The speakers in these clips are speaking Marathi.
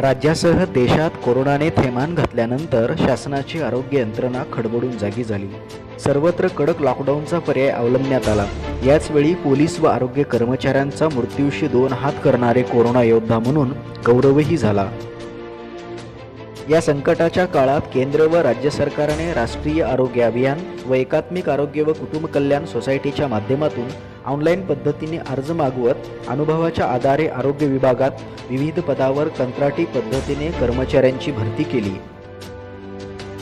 राज्यासह देशात कोरोनाने थैमान घातल्यानंतर शासनाची आरोग्य यंत्रणा खडबडून जागी झाली. सर्वत्र कडक लॉकडाऊनचा पर्याय अवलंबण्यात आला. याचवेळी पोलीस व आरोग्य कर्मचाऱ्यांचा मृत्यूशी दोन हात करणारे कोरोना योद्धा म्हणून गौरवही झाला. या संकटाच्या काळात केंद्र व राज्य सरकारने राष्ट्रीय आरोग्य अभियान व एकात्मिक आरोग्य व कुटुंब कल्याण सोसायटीच्या माध्यमातून ऑनलाईन पद्धतीने अर्ज मागवत अनुभवाच्या आधारे आरोग्य विभागात विविध पदावर कंत्राटी पद्धतीने कर्मचाऱ्यांची भरती केली.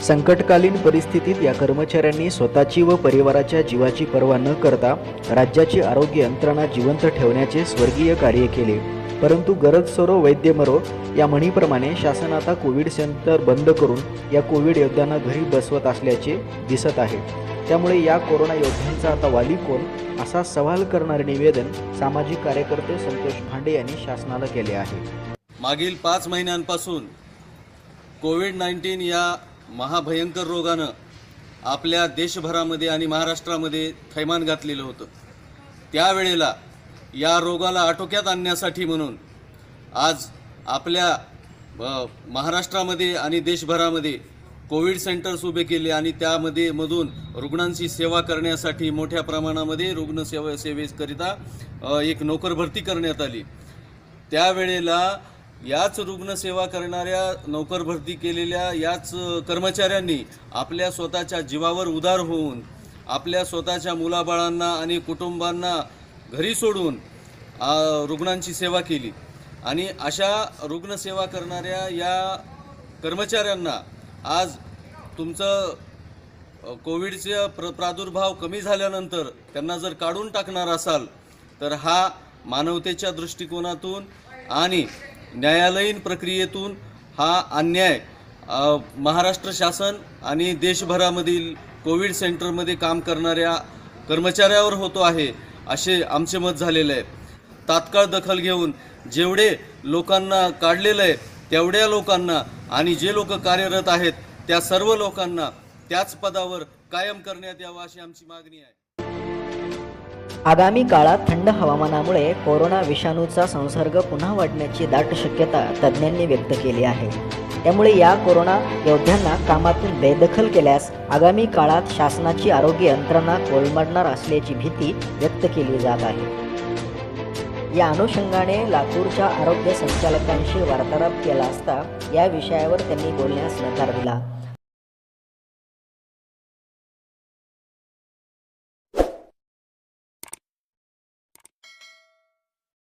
संकटकालीन परिस्थितीत या कर्मचाऱ्यांनी स्वतःची व परिवाराच्या जीवाची पर्वा न करता राज्याची आरोग्य यंत्रणा जिवंत ठेवण्याचे स्वर्गीय कार्य केले. परंतु गरज सरो वैद्य मरो या म्हणीप्रमाणे शासन आता कोविड सेंटर बंद करून या कोविड योद्ध्यांना घरी बसवत असल्याचे दिसत आहे. त्यामुळे या कोरोना योद्ध्यांचा आता वाली कोण असा सवाल करणारे निवेदन सामाजिक कार्यकर्ते संतोष भांडे यांनी शासनाला केले आहे. मागील पाच महिन्यांपासून कोविड नाईन्टीन या महाभयंकर रोगानं आपल्या देशभरामध्ये आणि महाराष्ट्रामध्ये थैमान घातलेलं होतं. त्यावेळेला या रोगाला आटोक्यात आणण्यासाठी म्हणून आज आपल्या महाराष्ट्रामध्ये आणि देशभरामध्ये कोविड सेंटर्स उभे केले आणि त्यामध्ये मधून रुग्णांची सेवा करण्यासाठी मोठ्या प्रमाणामध्ये रुग्णसेवा सेवेकरिता एक नोकर भरती करण्यात आली. त्यावेळेला याच रुग्णसेवा करणाऱ्या नोकर भरती केलेल्या याच कर्मचाऱ्यांनी आपल्या स्वतःच्या जीवावर उदार होऊन आपल्या स्वतःच्या मुलाबाळांना आणि कुटुंबांना घरी सोडून रुग्णांची सेवा केली. आणि अशा रुग्णसेवा करणाऱ्या या कर्मचाऱ्यांना आज तुमचं कोविडचा कोविडचे प्र प्रादुर्भाव कमी झाल्यानंतर त्यांना जर काढून टाकणार असाल तर हा मानवतेच्या दृष्टिकोनातून आणि न्यायालयीन प्रक्रियेतून हा अन्याय महाराष्ट्र शासन आणि देशभरामधील कोविड सेंटरमध्ये काम करणाऱ्या कर्मचाऱ्यावर होतो आहे. असे आमचे मत झालेले आहे. तात्काळ दखल घेऊन जेवढे लोकांना काढलेलं आहे तेवढ्या लोकांना आणि जे लोक कार्यरत आहेत त्या सर्व लोकांना त्याच पदावर कायम करण्यात यावं अशी आमची मागणी आहे. आगामी काळात थंड हवामानामुळे कोरोना विषाणूचा संसर्ग पुन्हा वाढण्याची दाट शक्यता तज्ज्ञांनी व्यक्त केली आहे. त्यामुळे या कोरोना योद्ध्यांना कामातून बेदखल केल्यास आगामी काळात शासनाची आरोग्य यंत्रणा कोलमडणार असल्याची भीती व्यक्त केली जात आहे. या अनुषंगाने लातूरच्या आरोग्य संचालकांशी वार्तालाप केला असता या विषयावर त्यांनी बोलण्यास नकार दिला.